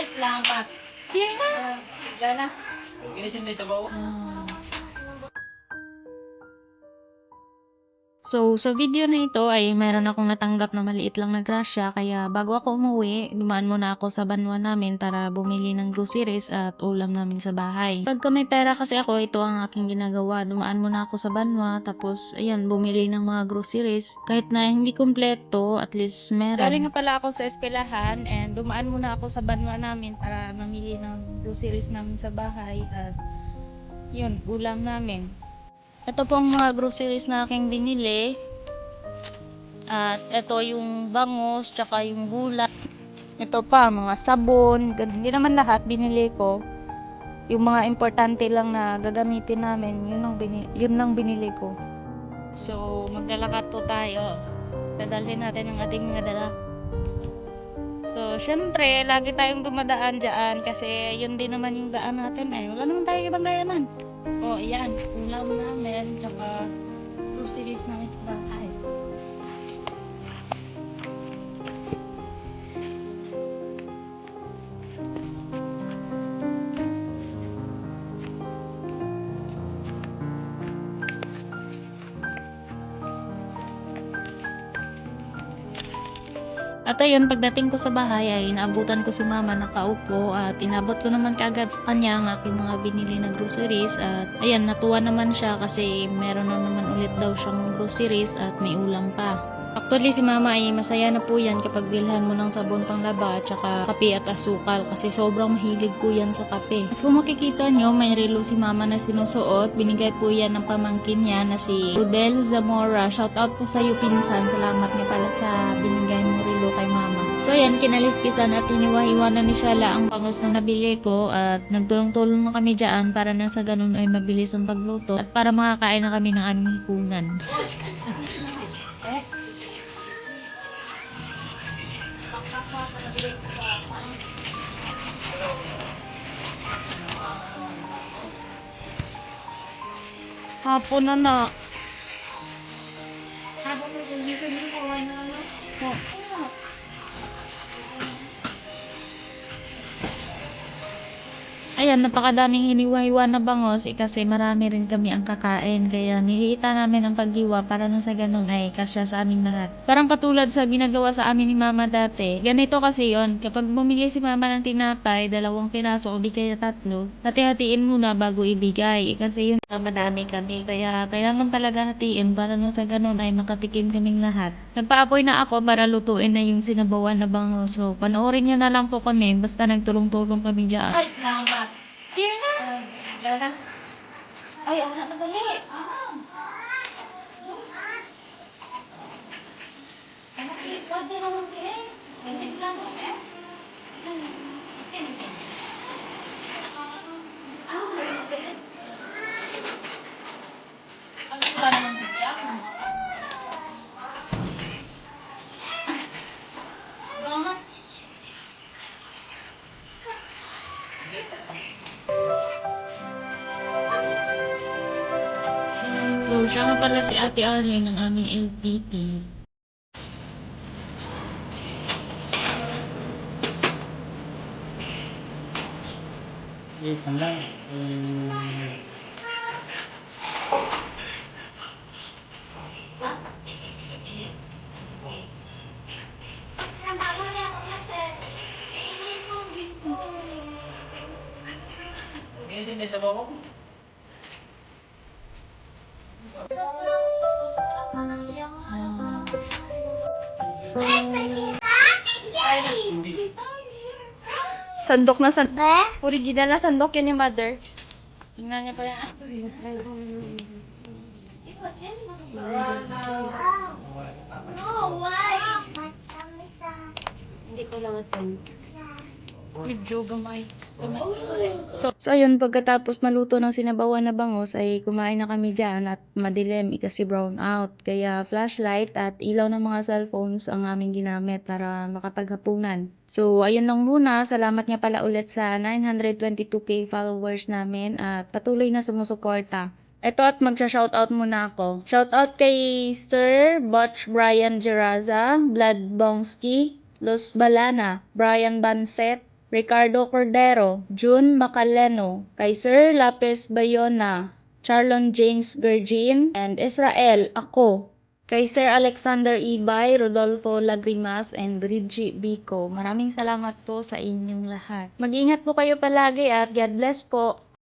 Ay, salamat. Di na. Ah, Gana. Inisin tayo sa bawa. So, sa video na ito ay mayroon akong natanggap na maliit lang na grasya kaya bago ako umuwi, dumaan muna ako sa banwa namin para bumili ng groceries at ulam namin sa bahay. Pagka may pera kasi ako, ito ang aking ginagawa. Dumaan muna ako sa banwa tapos ayan, bumili ng mga groceries. Kahit na hindi kumpleto, at least meron. Galing nga pala ako sa eskwelahan and dumaan muna ako sa banwa namin para mamili ng groceries namin sa bahay at yun, ulam namin. Ito pong mga groceries na aking binili. At ito yung bangus, tsaka yung gulay. Ito pa, mga sabon. Hindi naman lahat binili ko. Yung mga importante lang na gagamitin namin, yun ang binili, yun lang binili ko. So, maglalakad po tayo. Dadalhin natin ang ating mga dala. So, syempre, lagi tayong dumadaan dyan kasi yun din naman yung daan natin eh. Wala naman tayo ibang gayanan. Oh, ayan. Ulam namin, tsaka groceries namin sa bahay. At ayun, pagdating ko sa bahay ay inaabutan ko si mama nakaupo at inabot ko naman kaagad sa kanya ang aking mga binili na groceries at ayan, natuwa naman siya kasi meron na naman ulit daw siyang groceries at may ulam pa. Actually, si mama ay masaya na po yan kapag bilhan mo ng sabon pang laba at saka kape at asukal kasi sobrang mahilig po yan sa kape. At kung makikita nyo, may relo si mama na sinusuot. Binigay po yan ng pamangkin niya na si Rodel Zamora. Shout out po sa iyo pinsan. Salamat nga pala sa binigay So yan, kinaliskisan at iniwahiwanan ni Shala ang pangos na nabili ko at nagtulong-tulong na kami dyan para na sa ganun ay mabilis ang pagluto at para makakain na kami ng aming hipunan. Hapon na na. Ayan, napakadaming hiniwa-hiwa na bangos eh, kasi marami rin kami ang kakain. Kaya niliita namin ang paghiwa para na sa ganun ay kasya sa aming lahat. Parang katulad sa ginagawa sa amin ni mama dati. Ganito kasi yon Kapag bumili si mama ng tinapay, dalawang piraso o di kaya tatlo, hati-hatiin muna bago ibigay. Eh, Kasi yun, madami kami. Kaya kailangan talaga hatiin para na sa ganun ay makatikim kaming lahat. Nagpaapoy na ako para lutuin na yung sinabawan na bangos. So, panoorin niyo na lang po kami. Basta nagtulong-tulong kami dyan. Ay, salamat. Di na. Ah, Gana. Ay, anak na dali. Anak, pwede naman eh. Hindi lang eh. Ang So, siya nga pala si Ate Arlene ng aming LTT. Eh, lang. Eh, inisin tayo sa bawa. Hindi. Sandok na sandok. Original na sandok yan ni mother. Tingnan niya pa yan. Hindi ko lang asan. Medyo gamay. So, so ayun, pagkatapos maluto ng sinabawan na bangos ay kumain na kami dyan at madilim kasi brown out. Kaya flashlight at ilaw ng mga cellphones ang aming ginamit para makapaghapunan. So, ayun lang muna. Salamat nga pala ulit sa 922k followers namin at patuloy na sumusuporta. Ito at magsha-shoutout muna ako. Shoutout kay Sir Butch Brian Geraza, Vlad Bongski, Los Balana, Brian Banset, Ricardo Cordero, June Macaleno, kay Sir Lapis Bayona, Charlon James Virgin, and Israel, ako, kay Sir Alexander Ibay, Rodolfo Lagrimas, and Bridgie Bico. Maraming salamat po sa inyong lahat. Mag-ingat po kayo palagi at God bless po.